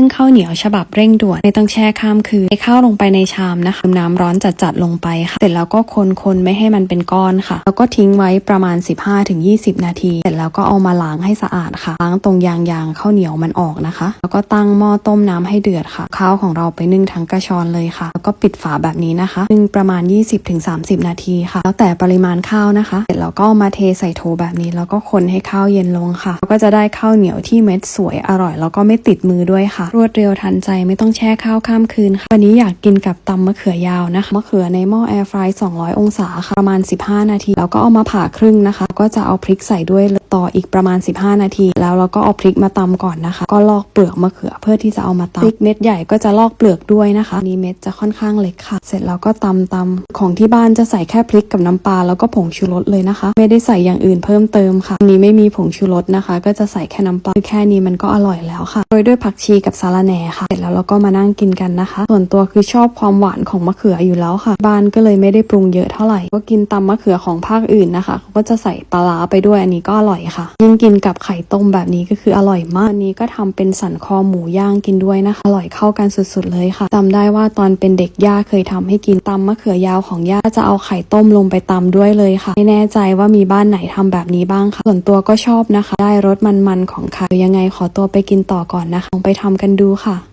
ึ่งข้าวเหนียวฉบับเร่งด่วนไม่ต้องแช่ข้ามคืนให้ข้าวลงไปในชามนะคะน้ำร้อนจัดๆลงไปค่ะ เสร็จแล้วก็คนๆไม่ให้มันเป็นก้อนค่ะ แล้วก็ทิ้งไว้ประมาณ 15-20 นาที เสร็จแล้วก็เอามาล้างให้สะอาดค่ะล้างตรงยางยางๆข้าวเหนียวมันออกนะคะ แล้วก็ตั้งหม้อต้มน้ำให้เดือดค่ะ ข้าวของเราไปนึ่งทั้งกระชอนเลยค่ะ แล้วก็ปิดฝาแบบนี้นะคะนึ่งประมาณ 20-30 นาทีค่ะ แล้วแต่ปริมาณข้าวนะคะ เสร็จแล้วก็มาเทใส่โถแบบนี้ แล้วก็คนให้ข้าวเย็นลงค่ะแล้วก็จะได้ข้าวเหนียวที่เม็ดสวยอร่อย แล้วก็ไม่ติดมือด้วยค่ะรวดเร็วทันใจไม่ต้องแช่ข้าวข้ามคืนค่ะวันนี้อยากกินกับตำมะเขือยาวนะคะมะเขือในหม้อแอร์ฟราย200 องศาค่ะประมาณ 15 นาที แล้วก็เอามาผ่าครึ่งนะคะ ก็จะเอาพริกใส่ด้วย ต่ออีกประมาณ 15 นาที แล้วเราก็เอาพริกมาตำก่อนนะคะ ก็ลอกเปลือกมะเขือเพื่อที่จะเอามาตำพริกเม็ดใหญ่ก็จะลอกเปลือกด้วยนะคะนี้เม็ดจะค่อนข้างเล็กค่ะ เสร็จแล้วก็ตำตำของที่บ้านจะใส่แค่พริกกับน้ำปลาแล้วก็ผงชูรสเลยนะคะ ไม่ได้ใส่อย่างอื่นเพิ่มเติมค่ะนี้ไม่มีผงชูรสนะคะ ก็จะใส่แค่น้ำปลาแค่นี้มันก็อร่อยแล้วค่ะโรยด้วยผักชีกับสาระแหน่ค่ะ เสร็จแล้วเราก็มานั่งกินกันนะคะ ส่วนตัวคือชอบความหวานของมะเขืออยู่แล้วค่ะ บ้านก็เลยไม่ได้ปรุงเยอะเท่าไหร่ ก็กินตำมะเขือของภาคอื่นนะคะเขาก็จะใส่ปลาร้าไปด้วยอันนี้ก็อร่อยค่ะ ยิ่งกินกับไข่ต้มแบบนี้ก็คืออร่อยมากอันนี้ก็ทำเป็นสันคอหมูย่างกินด้วยนะคะ อร่อยเข้ากันสุดๆเลยค่ะจำได้ว่าตอนเป็นเด็กย่าเคยทำให้กินตำมะเขือยาวของย่าจะเอาไข่ต้มลงไปตำด้วยเลยค่ะ ไม่แน่ใจว่ามีบ้านไหนทำแบบนี้บ้างค่ะ ส่วนตัวก็ชอบนะคะ ได้รสมันๆของไข่ยังไงขอตัวไปกินต่อก่อนนะคะลองไปทำกันดูค่ะ